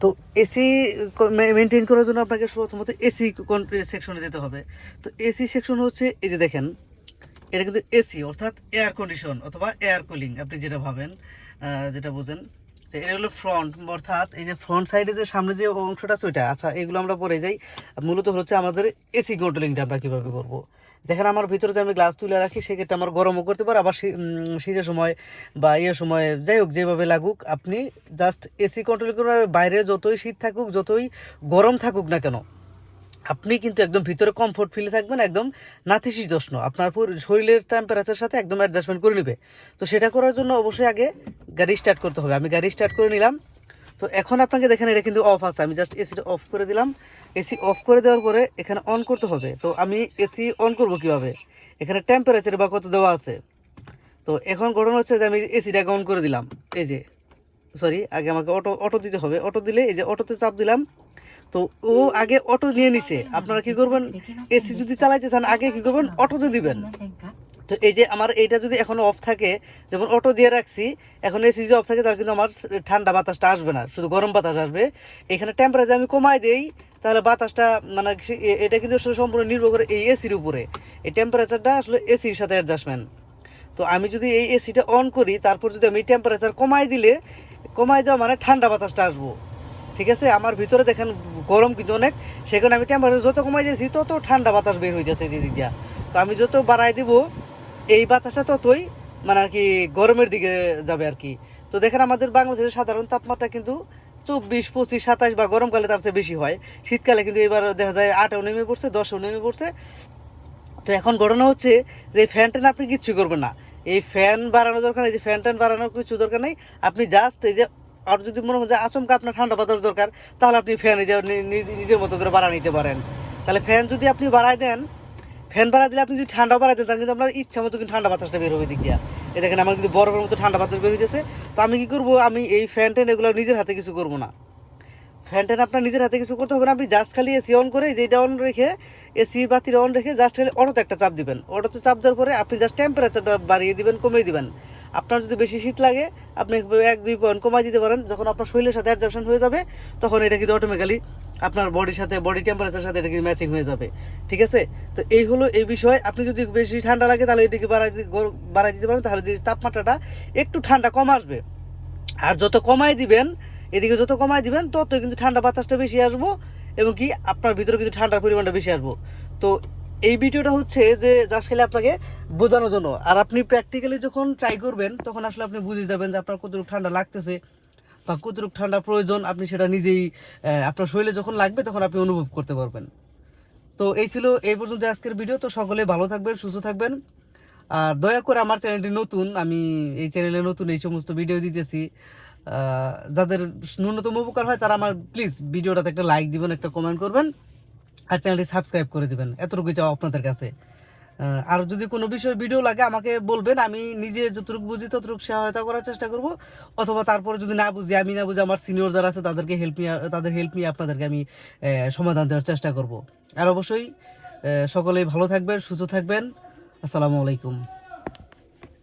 তো AC maintain করার জন্য আপনাকে প্রথমত এসি সেকশনে যেতে হবে। তো এসি সেকশন হচ্ছে, এই যে দেখেন, এটা কিন্তু এসি অর্থাৎ এয়ার কন্ডিশন অথবা এয়ার কুলিং আপনি যেটা ভাবেন যেটা বুঝেন। এটা হলো ফ্রন্ট অর্থাৎ এই যে ফ্রন্ট সাইডে যে সামনে যে অংশটা আছে ওইটা। আচ্ছা এগুলো আমরা পরে যাই। মূলত হচ্ছে আমাদের এসি কন্ট্রোলিংটা আমরা কীভাবে করব। দেখেন আমার ভিতরে যে আমি গ্লাস তুলে রাখি, সেক্ষেত্রে আমার গরমও করতে পারে। আবার শীতের সময় বা ইয়ে সময়, যাই হোক, যেভাবে লাগুক, আপনি জাস্ট এসি কন্ট্রোল করে বাইরে যতই শীত থাকুক, যতই গরম থাকুক না কেন, আপনি কিন্তু একদম ভিতরে কমফোর্ট ফিলে থাকবেন, একদম নাতিশীতোষ্ণ। আপনার শরীরের টেম্পারেচার সাথে একদম অ্যাডজাস্টমেন্ট করে নেবে। তো সেটা করার জন্য অবশ্যই আগে গাড়ি স্টার্ট করতে হবে। আমি গাড়ি স্টার্ট করে নিলাম। তো এখন আপনাকে দেখেন, এটা কিন্তু অফ আছে। আমি জাস্ট এসিটা অফ করে দিলাম। এসি অফ করে দেওয়ার পরে এখানে অন করতে হবে। তো আমি এসি অন করব কীভাবে? এখানে টেম্পারেচার বা কত দেওয়া আছে? তো এখন ঘটনা হচ্ছে যে আমি এসিটাকে অন করে দিলাম। এই যে সরি আগে আমাকে অটো অটো দিতে হবে। অটো দিলে এই যে অটোতে চাপ দিলাম। তো ও আগে অটো নিয়ে নিছে। আপনারা কি করবেন? এসি যদি চালাইতে চান, আগে কি করবেন? অটোতে দিবেন। তো এই যে আমার এইটা যদি এখন অফ থাকে, যেমন অটো দিয়ে রাখছি, এখন এসি যদি অফ থাকে, তাহলে কিন্তু আমার ঠান্ডা বাতাসটা আসবে না, শুধু গরম বাতাস আসবে। এখানে টেম্পারেচার আমি কমাই দেই, তাহলে বাতাসটা মানে এটা কিন্তু আসলে সম্পূর্ণ নির্ভর করে এই এসির উপরে। এই টেম্পারেচারটা আসলে এসির সাথে অ্যাডজাস্টমেন্ট তো আমি যদি এই এসিটা অন করি, তারপর যদি আমি টেম্পারেচার কমাই দিলে, কমাই দেওয়া মানে ঠান্ডা বাতাসটা আসব। ঠিক আছে? আমার ভিতরে দেখেন গরম কিন্তু অনেক, সেখানে আমি টেম্পারেচার যত কমাই দিয়েছি, তত ঠান্ডা বাতাস বের হইতেছে এই দিক দিয়া। তো আমি যত বাড়াই দিব এই বাতাসটা ততই মানে আর কি গরমের দিকে যাবে আর কি। তো দেখেন আমাদের বাংলাদেশের সাধারণ তাপমাত্রা কিন্তু চব্বিশ, পঁচিশ, সাতাশ বা গরমকালে তার চেয়ে বেশি হয়। শীতকালে কিন্তু এবার দেখা যায় আটেও নেমে পড়ছে, দশেও নেমে পড়ছে। তো এখন ঘটনা হচ্ছে যে ফ্যান ট্যান আপনি কিচ্ছু করবেন না। এই ফ্যান বাড়ানোর দরকার নেই, যে ফ্যান ট্যান বাড়ানোর কিছু দরকার নেই। আপনি জাস্ট এই যে, আর যদি মনে হয় যে আচমকা আপনার ঠান্ডা বাতাস দরকার, তাহলে আপনি ফ্যান নিজের মতো করে বাড়া নিতে পারেন। তাহলে ফ্যান যদি আপনি বাড়ায় দেন ফ্যান বাড়া দিলে আপনি যদি ঠান্ডা বাড়াইতে চান, কিন্তু আপনার ইচ্ছা মতো কিন্তু ঠান্ডা বাতাসটা বের হবে দিক দিয়া। এ দেখেন, আমার কিন্তু বরফের মতো ঠান্ডা বাতাস বের হইতেছে। তো আমি কি করব? আমি এই ফ্যান ট্যান এগুলো নিজের হাতে কিছু করব না। ফ্যান ট্যান আপনার নিজের হাতে কিছু করতে হবে না। আপনি জাস্ট খালি এসি অন করে যেটা অন রেখে এসি বাতিটা অন রেখে জাস্ট খালি অটোতে একটা চাপ দিবেন। অটোতে চাপ দেওয়ার পরে আপনি জাস্ট টেম্পারেচারটা বাড়িয়ে দিবেন, কমিয়ে দিবেন। আপনার যদি বেশি শীত লাগে, আপনি এক দুই পয়েন্ট কমাই দিতে পারেন। যখন আপনার শরীরের সাথে অ্যাডজাপশন হয়ে যাবে, তখন এটা কিন্তু অটোমেটিক্যালি আপনার বডির সাথে বডি টেম্পারেচার সাথে এটা কিন্তু ম্যাচিং হয়ে যাবে। ঠিক আছে? তো এই হলো এই বিষয়। আপনি যদি বেশি ঠান্ডা লাগে, তাহলে এদিকে বাড়াই বাড়াই দিতে পারেন, তাহলে তাপমাত্রাটা একটু ঠান্ডা কম আসবে। আর যত কমাই দিবেন, এদিকে যত কমাই দিবেন, তত কিন্তু ঠান্ডা বাতাসটা বেশি আসব এবং কি আপনার ভিতরে কিন্তু ঠান্ডার পরিমাণটা বেশি আসব। তো এই ভিডিওটা হচ্ছে যে জাস্ট খেলে আপনাকে বোঝানোর জন্য। আর আপনি প্র্যাকটিক্যালি যখন ট্রাই করবেন, তখন আসলে আপনি বুঝে যাবেন যে আপনার কতটুকু ঠান্ডা লাগতেছে। বা কতটুকু ঠান্ডা প্রয়োজন, আপনি সেটা নিজেই আপনার শরীরে যখন লাগবে তখন আপনি অনুভব করতে পারবেন। তো এই ছিল এই পর্যন্ত আজকের ভিডিও তো সকলে ভালো থাকবেন, সুস্থ থাকবেন। আর দয়া করে আমার চ্যানেলটি নতুন, আমি এই চ্যানেলে নতুন এই সমস্ত ভিডিও দিতেছি। যাদের ন্যূনতম উপকার হয় তারা আমার প্লিজ ভিডিওটাতে একটা লাইক দিবেন, একটা কমেন্ট করবেন। আর চ্যানেলটি সাবস্ক্রাইব করে দিবেন। এতটুকু চাও আপনাদের কাছে। আর যদি কোনো বিষয় ভিডিও লাগে, আমাকে বলবেন, আমি নিজে যতটুকু বুঝি ততটুকু সহায়তা করার চেষ্টা করব। অথবা তারপরে যদি না বুঝি, আমি না বুঝি, আমার সিনিয়র যারা আছে, তাদেরকে হেল্প নিয়ে তাদের হেল্প নিয়ে আপনাদেরকে আমি সমাধান দেওয়ার চেষ্টা করব। আর অবশ্যই সকলেই ভালো থাকবেন, সুস্থ থাকবেন। আসসালামু আলাইকুম।